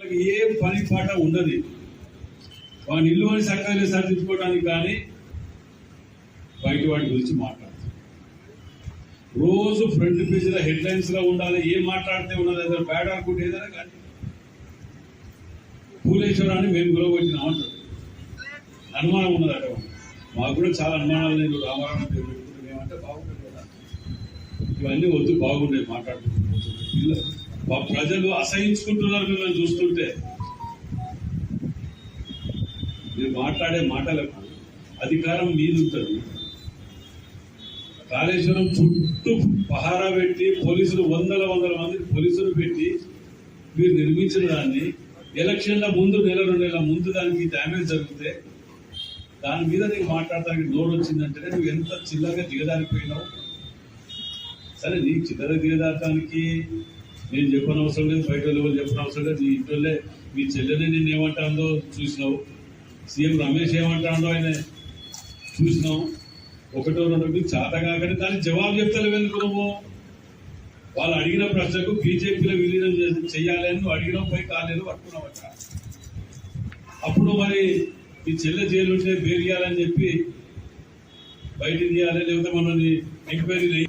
ఏం ఏ పని పాట ఉండదు. వాడిని ఇల్లు అని సర్కారు సర్దించుకోవడానికి కానీ బయట వాటి గురించి మాట్లాడుతుంది. రోజు ఫ్రంట్ పేజీలో హెడ్లైన్స్లో ఉండాలి ఏం మాట్లాడితే ఉన్నది ఏదైనా బ్యాడ్ అనుకుంటే ఏదైనా కానీ. భూలేశ్వరాన్ని మేము గురవచ్చిన అంటారు. అనుమానం ఉన్నది అక్కడ మాకు. కూడా చాలా అనుమానాలు నేను రామారాయణ పేరు పెట్టుకుంటే మేమంటే బాగుంటుంది కదా. ఇవన్నీ వద్దు బాగుండేది మాట్లాడుకుంటున్నాం పిల్లలు. మా ప్రజలు అసహించుకుంటున్నారు మిమ్మల్ని చూస్తుంటే. మీరు మాట్లాడే మాటలకు అధికారం మీది కాళేశ్వరం చుట్టూ పహారా పెట్టి పోలీసులు వందల వందల మంది పోలీసులు పెట్టి మీరు నిర్మించిన దాన్ని ఎలక్షన్ల ముందు నెల రెండు నెలల ముందు దానికి డ్యామేజ్ జరిగితే దాని మీద నీకు మాట్లాడటానికి నోరు వచ్చిందంటే నువ్వు ఎంత చిల్లరగా దిగదారిపోయినావు. సరే నీకు చిల్లర దిగదారటానికి నేను చెప్పని అవసరం లేదు బయట వాళ్ళు చెప్పిన అవసరం లేదు. నీ ఇంట్లోనే మీ చెల్లెని నేను ఏమంటాందో చూసినావు. సీఎం రమేష్ ఏమంటాడో ఆయన చూసినావు. ఒకటో రెండో మీకు చేత కాకనే దానికి జవాబు చెప్తలేవు ఎందుకు నువ్వు? వాళ్ళు అడిగిన ప్రశ్నకు బీజేపీలో విలీనం చేయాలి అని నువ్వు అడిగిన పోయి కాలేదు పట్టుకున్నావట అప్పుడు మరి ఈ చెల్లె జైలు ఉంటే బెయిల్ చెప్పి బయట తీయాలి లేకపోతే మనల్ని ఎంక్వైరీ